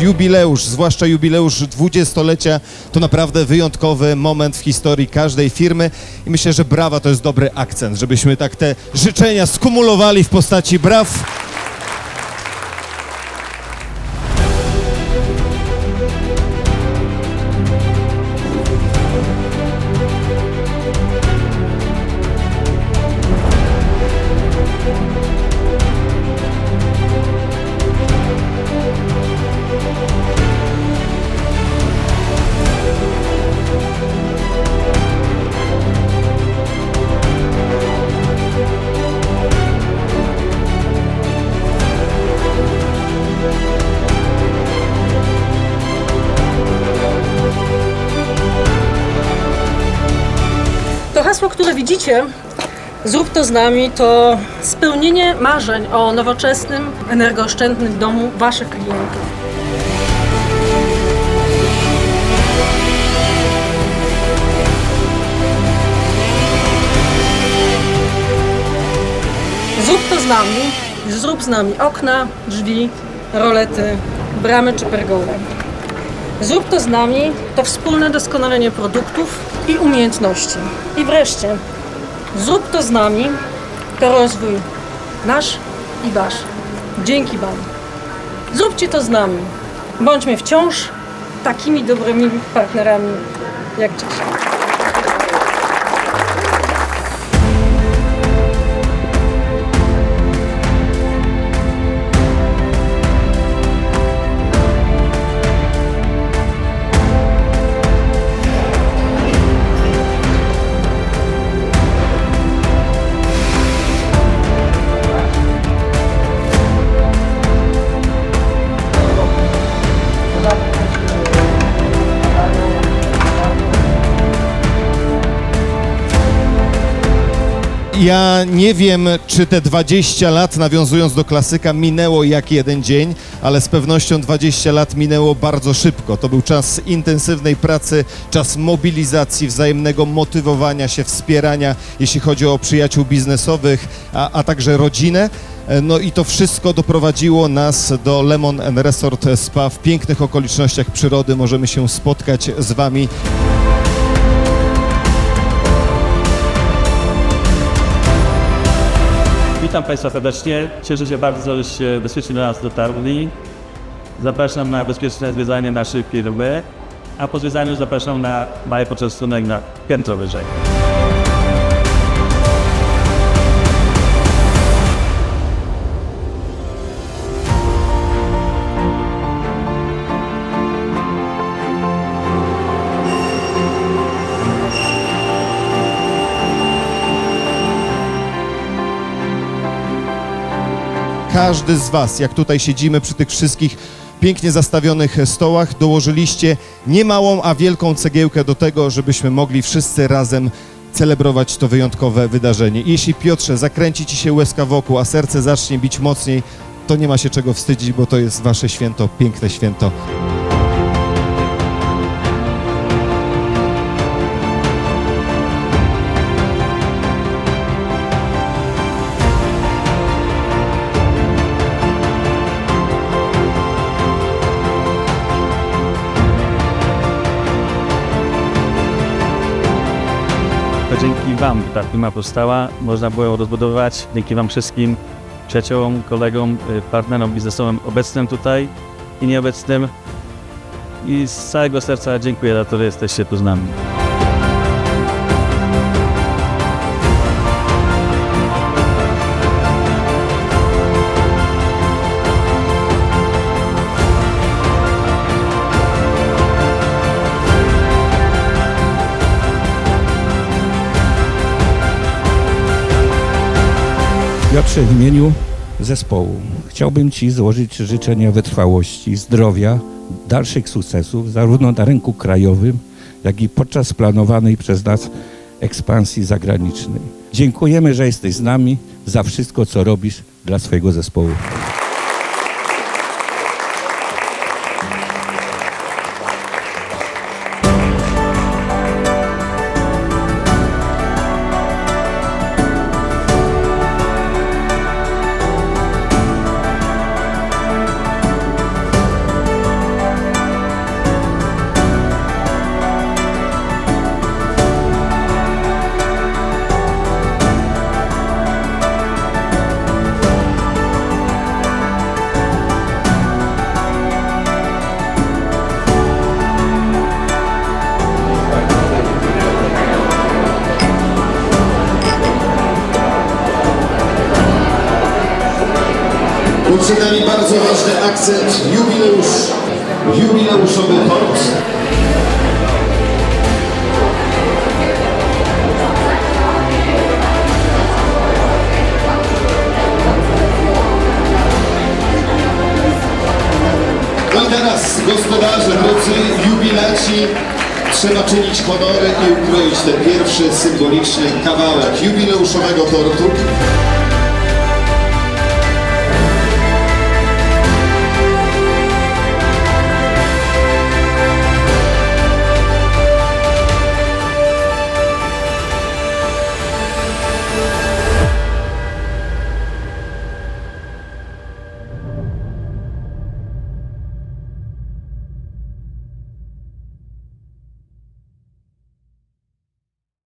Jubileusz, zwłaszcza jubileusz 20-lecia, to naprawdę wyjątkowy moment w historii każdej firmy i myślę, że brawa to jest dobry akcent, żebyśmy tak te życzenia skumulowali w postaci braw. Hasło, które widzicie, zrób to z nami, to spełnienie marzeń o nowoczesnym, energooszczędnym domu Waszych klientów. Zrób to z nami, zrób z nami okna, drzwi, rolety, bramy czy pergoły. Zrób to z nami to wspólne doskonalenie produktów i umiejętności. I wreszcie, zrób to z nami to rozwój nasz i wasz. Dzięki Wam. Zróbcie to z nami. Bądźmy wciąż takimi dobrymi partnerami jak dzisiaj. Ja nie wiem, czy te 20 lat, nawiązując do klasyka, minęło jak jeden dzień, ale z pewnością 20 lat minęło bardzo szybko. To był czas intensywnej pracy, czas mobilizacji, wzajemnego motywowania się, wspierania, jeśli chodzi o przyjaciół biznesowych, a, a także rodzinę. No i to wszystko doprowadziło nas do Lemon Resort Spa. W pięknych okolicznościach przyrody możemy się spotkać z Wami. Witam Państwa serdecznie. Cieszę się bardzo, że bezpiecznie do nas dotarli. Zapraszam na bezpieczne zwiedzanie naszej firmy, a po zwiedzaniu zapraszam na mały poczęstunek na piętro wyżej. Każdy z Was, jak tutaj siedzimy przy tych wszystkich pięknie zastawionych stołach, dołożyliście nie małą, a wielką cegiełkę do tego, żebyśmy mogli wszyscy razem celebrować to wyjątkowe wydarzenie. I jeśli Piotrze zakręci Ci się łezka wokół, a serce zacznie bić mocniej, to nie ma się czego wstydzić, bo to jest Wasze święto, piękne święto. Wam ta firma powstała, można było ją rozbudować. Dzięki Wam wszystkim przyjaciołom, kolegom, y, partnerom biznesowym obecnym tutaj i nieobecnym. I z całego serca dziękuję za to, że jesteście tu z nami. Piotrze, w imieniu zespołu chciałbym Ci złożyć życzenia wytrwałości, zdrowia, dalszych sukcesów zarówno na rynku krajowym, jak i podczas planowanej przez nas ekspansji zagranicznej. Dziękujemy, że jesteś z nami za wszystko, co robisz dla swojego zespołu. Przed nami bardzo ważny akcent, jubileusz, jubileuszowy tort. No i teraz, gospodarze, drodzy jubilaci, trzeba czynić honory i ukroić ten pierwszy symboliczny kawałek jubileuszowego tortu.